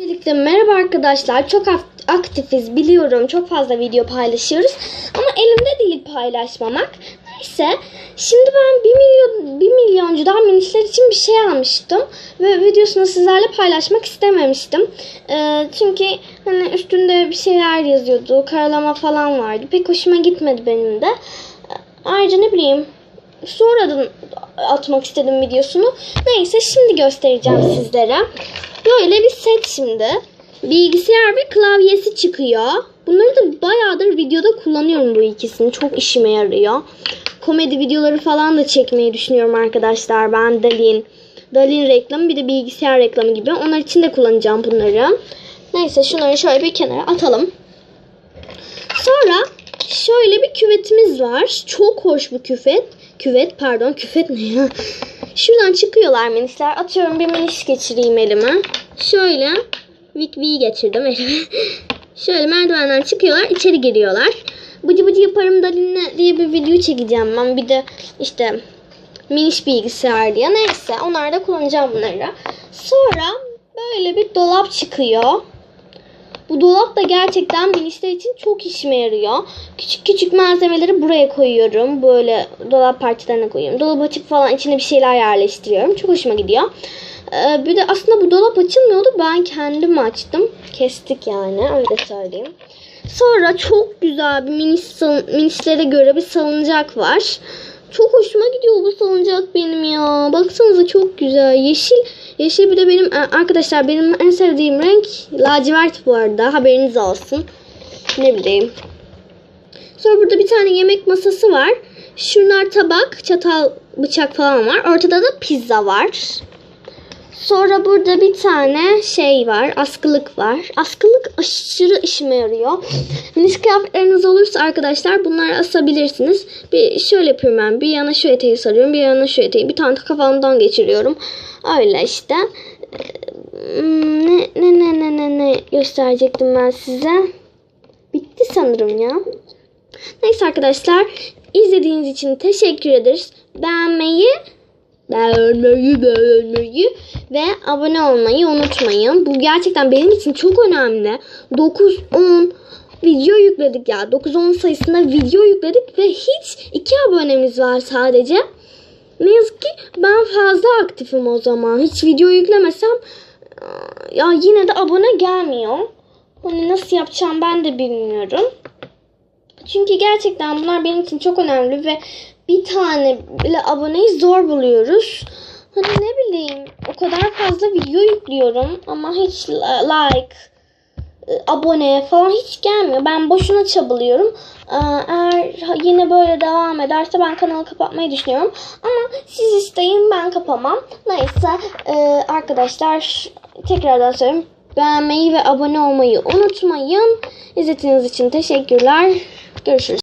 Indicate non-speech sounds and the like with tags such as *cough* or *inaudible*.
Öncelikle merhaba arkadaşlar. Çok ak- aktifiz biliyorum. Çok fazla video paylaşıyoruz. Ama elimde değil paylaşmamak. Neyse. Şimdi ben 1 milyon 1 milyoncudan minişler için bir şey almıştım. Ve videosunu sizlerle paylaşmak istememiştim. Ee, çünkü hani üstünde bir şeyler yazıyordu. Karalama falan vardı. Pek hoşuma gitmedi benim de. Ayrıca ne bileyim sonradan atmak istedim videosunu. Neyse şimdi göstereceğim sizlere. Böyle bir set şimdi. Bilgisayar ve klavyesi çıkıyor. Bunları da bayağıdır videoda kullanıyorum bu ikisini. Çok işime yarıyor. Komedi videoları falan da çekmeyi düşünüyorum arkadaşlar. Ben Dalin. Dalin reklamı bir de bilgisayar reklamı gibi. Onlar için de kullanacağım bunları. Neyse şunları şöyle bir kenara atalım. Sonra şöyle bir küvetimiz var. Çok hoş bu küvet. Küvet pardon küvet ne ya? Şuradan çıkıyorlar minisler. Atıyorum bir minis geçireyim elime. Şöyle Vic V'yi geçirdim elime. *laughs* Şöyle merdivenden çıkıyorlar. içeri giriyorlar. Bıcı bıcı yaparım Dalin'le diye bir video çekeceğim ben. Bir de işte miniş bilgisayar diye. Neyse onlarda kullanacağım bunları. Sonra böyle bir dolap çıkıyor. Bu dolap da gerçekten minişler için çok işime yarıyor. Küçük küçük malzemeleri buraya koyuyorum. Böyle dolap parçalarına koyuyorum. Dolap açıp falan içine bir şeyler yerleştiriyorum. Çok hoşuma gidiyor. Ee, bir de aslında bu dolap açılmıyordu. Ben kendim açtım. Kestik yani öyle söyleyeyim. Sonra çok güzel bir miniş, salın- minişlere göre bir salıncak var. Çok hoşuma gidiyor bu salıncak benim ya. Baksanıza çok güzel. Yeşil. Yeşil bir de benim e, arkadaşlar benim en sevdiğim renk lacivert bu arada. Haberiniz olsun. Ne bileyim. Sonra burada bir tane yemek masası var. Şunlar tabak, çatal, bıçak falan var. Ortada da pizza var. Sonra burada bir tane şey var. Askılık var. Askılık aşırı işime yarıyor. Miniş kıyafetleriniz olursa arkadaşlar bunları asabilirsiniz. Bir şöyle yapıyorum ben. Bir yana şu eteği sarıyorum. Bir yana şu eteği. Bir tane kafamdan geçiriyorum. Öyle işte. Hmm, Ne, ne, ne, ne, ne, ne gösterecektim ben size. Bitti sanırım ya. Neyse arkadaşlar. izlediğiniz için teşekkür ederiz. Beğenmeyi beğenmeyi beğenmeyi ve abone olmayı unutmayın. Bu gerçekten benim için çok önemli. 9 10 video yükledik ya. 9-10 sayısında video yükledik ve hiç 2 abonemiz var sadece. Ne yazık ki ben fazla aktifim o zaman. Hiç video yüklemesem ya yine de abone gelmiyor. Hani nasıl yapacağım ben de bilmiyorum. Çünkü gerçekten bunlar benim için çok önemli ve bir tane bile aboneyi zor buluyoruz. Hani ne bileyim o kadar fazla video yüklüyorum ama hiç like, e, abone falan hiç gelmiyor. Ben boşuna çabalıyorum. Ee, Eğer yine böyle devam ederse ben kanalı kapatmayı düşünüyorum. Ama siz isteyin ben kapamam. Neyse e, arkadaşlar tekrardan söyleyeyim. Beğenmeyi ve abone olmayı unutmayın. İzlediğiniz için teşekkürler. Görüşürüz.